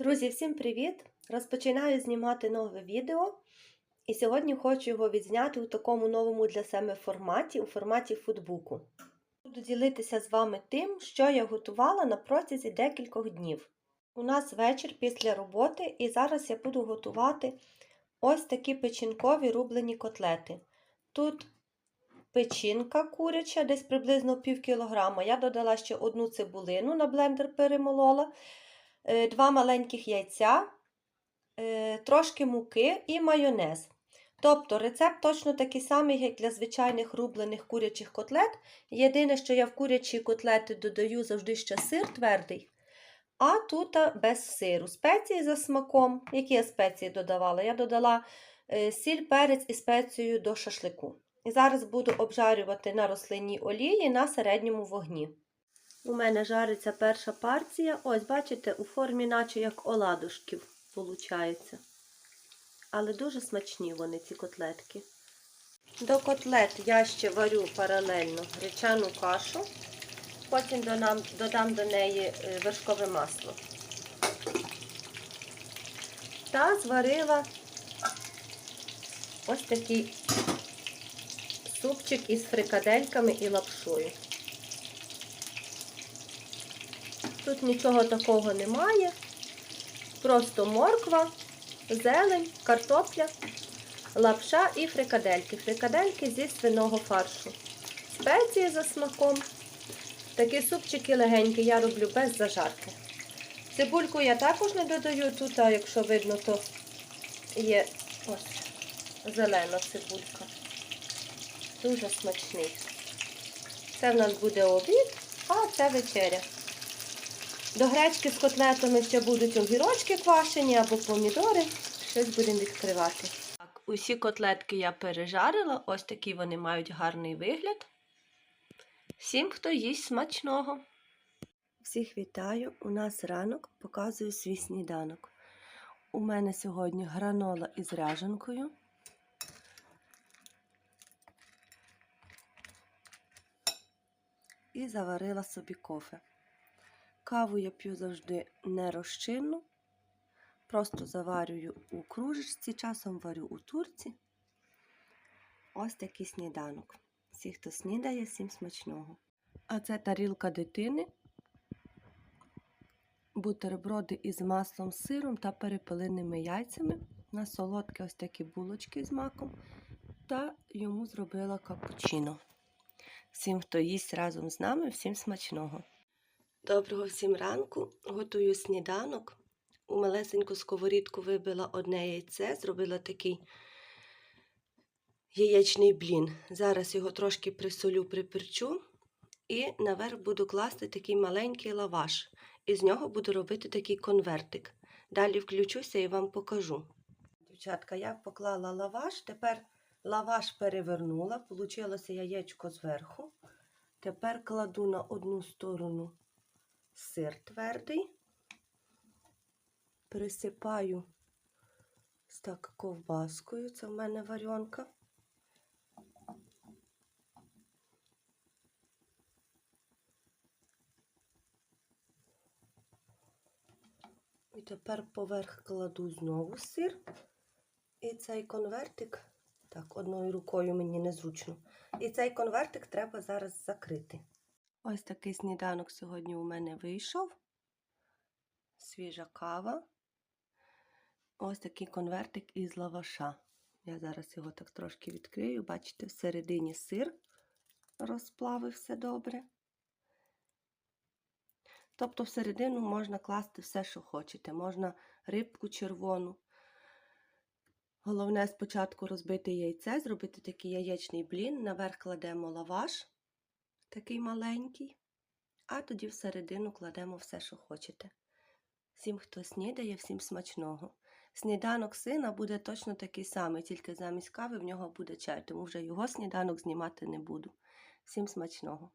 Друзі, всім привіт! Розпочинаю знімати нове відео. І сьогодні хочу його відзняти у такому новому для себе форматі, у форматі футбуку. Буду ділитися з вами тим, що я готувала на протязі декількох днів. У нас вечір після роботи, і зараз я буду готувати ось такі печінкові рублені котлети. Тут печінка куряча, десь приблизно пів кілограма. Я додала ще одну цибулину на блендер перемолола. Е, два маленьких яйця, е, трошки муки і майонез. Тобто рецепт точно такий самий, як для звичайних рублених курячих котлет. Єдине, що я в курячі котлети додаю завжди ще сир твердий, а тут без сиру. Спеції за смаком. Які я спеції додавала? Я додала е, сіль, перець і спецію до шашлику. І зараз буду обжарювати на рослинній олії на середньому вогні. У мене жариться перша партія. Ось, бачите, у формі, наче як оладушків, виходить. Але дуже смачні вони, ці котлетки. До котлет я ще варю паралельно гречану кашу, потім додам, додам до неї вершкове масло. Та зварила ось такий супчик із фрикадельками і лапшою. Тут нічого такого немає. Просто морква, зелень, картопля, лапша і фрикадельки. Фрикадельки зі свиного фаршу. Спеції за смаком. Такі супчики легенькі я роблю без зажарки. Цибульку я також не додаю. Тут, а якщо видно, то є ось зелена цибулька. Дуже смачний. Це в нас буде обід, а це вечеря. До гречки з котлетами ще будуть огірочки квашені або помідори. Щось будемо відкривати. Так, Усі котлетки я пережарила, ось такі вони мають гарний вигляд. Всім, хто їсть смачного. Всіх вітаю! У нас ранок показую свій сніданок. У мене сьогодні гранола із ряженкою. І заварила собі кофе. Каву я п'ю завжди не розчинну, просто заварюю у кружечці, часом варю у турці. Ось такий сніданок. Всі, хто снідає, всім смачного. А це тарілка дитини, бутерброди із маслом, сиром та перепеленими яйцями. На солодкі ось такі булочки з маком. Та йому зробила капучино. Всім, хто їсть разом з нами, всім смачного. Доброго всім ранку. Готую сніданок. У малесеньку сковорідку вибила одне яйце, зробила такий яєчний блін. Зараз його трошки присолю, приперчу. І наверх буду класти такий маленький лаваш. І з нього буду робити такий конвертик. Далі включуся і вам покажу. Дівчатка, я поклала лаваш, тепер лаваш перевернула, получилося яєчко зверху. Тепер кладу на одну сторону сир твердий, присипаю з так ковбаскою, це в мене варіонка. І тепер поверх кладу знову сир. І цей конвертик, так, одною рукою мені незручно. І цей конвертик треба зараз закрити. Ось такий сніданок сьогодні у мене вийшов. Свіжа кава. Ось такий конвертик із лаваша. Я зараз його так трошки відкрию. Бачите, всередині сир розплавився добре. Тобто, всередину можна класти все, що хочете. Можна рибку червону. Головне спочатку розбити яйце, зробити такий яєчний блін, наверх кладемо лаваш такий маленький, а тоді всередину кладемо все, що хочете. Всім, хто снідає, всім смачного. Сніданок сина буде точно такий самий, тільки замість кави в нього буде чай, тому вже його сніданок знімати не буду. Всім смачного!